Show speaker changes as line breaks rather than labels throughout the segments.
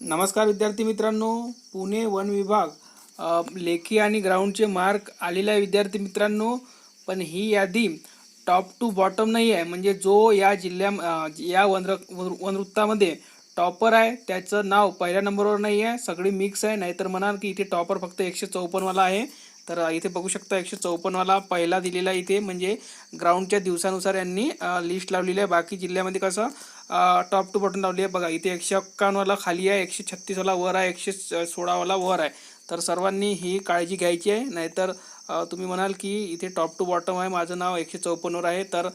नमस्कार विद्यार्थी मित्रांनो. पुणे वन विभाग लेखी आणि ग्राउंडचे मार्क आलेले आहे विद्यार्थी मित्रांनो. पण ही यादी टॉप टू बॉटम नाही आहे. म्हणजे जो या जिल्ह्या या वन वनवृत्तामध्ये टॉपर आहे त्याचं नाव पहिल्या नंबरवर नाही आहे. सगळी मिक्स आहे. नाहीतर म्हणाल की इथे टॉपर फक्त एकशे चौपन्नवाला आहे. तर इथे बघू शकता एकशे चौपन्नवाला पहिला दिलेला इथे म्हणजे ग्राउंडच्या दिवसानुसार यांनी लिस्ट लावलेली आहे. बाकी जिल्ह्यामध्ये कसं टॉप टू बॉटम लावली आहे. बघा इथे एकशे एक्कावन्नवाला खाली आहे एकशे छत्तीसवाला वर आहे एकशे सोळावाला वर आहे. तर सर्वांनी ही काळजी घ्यायची आहे. नाहीतर तुम्ही म्हणाल की इथे टॉप टू बॉटम आहे. माझं नाव एकशे चौपन्नवर आहे. तर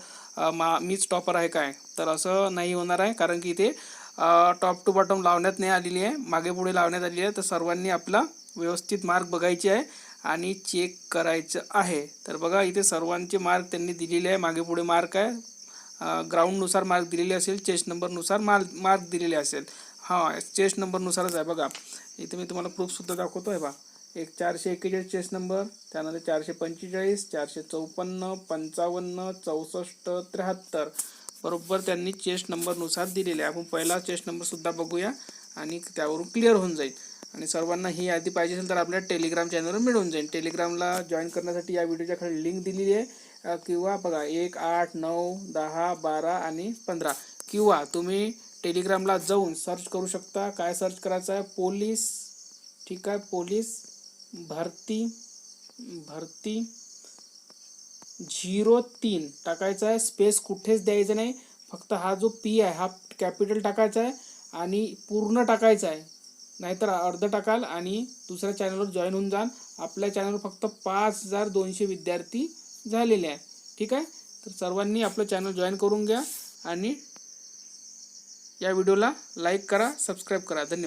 मा मीच टॉपर आहे काय? तर असं नाही होणार आहे. कारण की इथे टॉप टू बॉटम लावण्यात नाही आलेली आहे. मागे पुढे लावण्यात आलेली आहे. तर सर्वांनी आपला व्यवस्थित मार्क बघायचे आहे. आणि चेक करायचं आहे. तर बघा इथे सर्वांचे मार्क त्यांनी दिलेले आहे. मागे पुढे मार्क आहे. ग्राउंडनुसार मार्क दिलेले असेल चेस्ट नंबरनुसार मार्क मार्क दिलेले असेल. हां चेस्ट नंबरनुसारच आहे बघा. इथे मी तुम्हाला प्रूफसुद्धा दाखवतो आहे बा. एक चारशे एक्केचाळीस चेस्ट नंबर त्यानंतर चारशे पंचेचाळीस चारशे चौपन्न पंचावन्न चौसष्ट त्र्याहत्तर. बरोबर त्यांनी चेस्ट नंबरनुसार दिलेले आहे. आपण पहिला चेस्ट नंबरसुद्धा बघूया आणि त्यावरून क्लिअर होऊन जाईल. आणि सर्वांना ही यादी पाहिजे असेल तर आपल्या टेलिग्राम चॅनलवर मिळून जाईल. टेलिग्रामला जॉईन करण्यासाठी या व्हिडिओच्या खाली लिंक दिलेली आहे. किंवा बघा एक आठ नऊ दहा बारा आणि पंधरा. किंवा तुम्ही टेलिग्रामला जाऊन सर्च करू शकता. काय सर्च करायचं आहे? पोलीस ठीक आहे? पोलीस भरती भरती झिरो तीन. टाकायचा आहे. स्पेस कुठेच द्यायचं नाही. फक्त हा जो पी आहे हा कॅपिटल टाकायचा आहे. आणि पूर्ण टाकायचा आहे. नाहीतर अर्ध टाकाल आणि दुसऱ्या चॅनलवर जॉईन होऊन जाल. आपल्या चॅनलवर फक्त पाच हजार दोनशे विद्यार्थी झालेले आहे ठीक आहे? तर सर्वांनी आपलं चॅनल जॉईन करून घ्या आणि या व्हिडिओला लाईक करा सबस्क्राईब करा. धन्यवाद.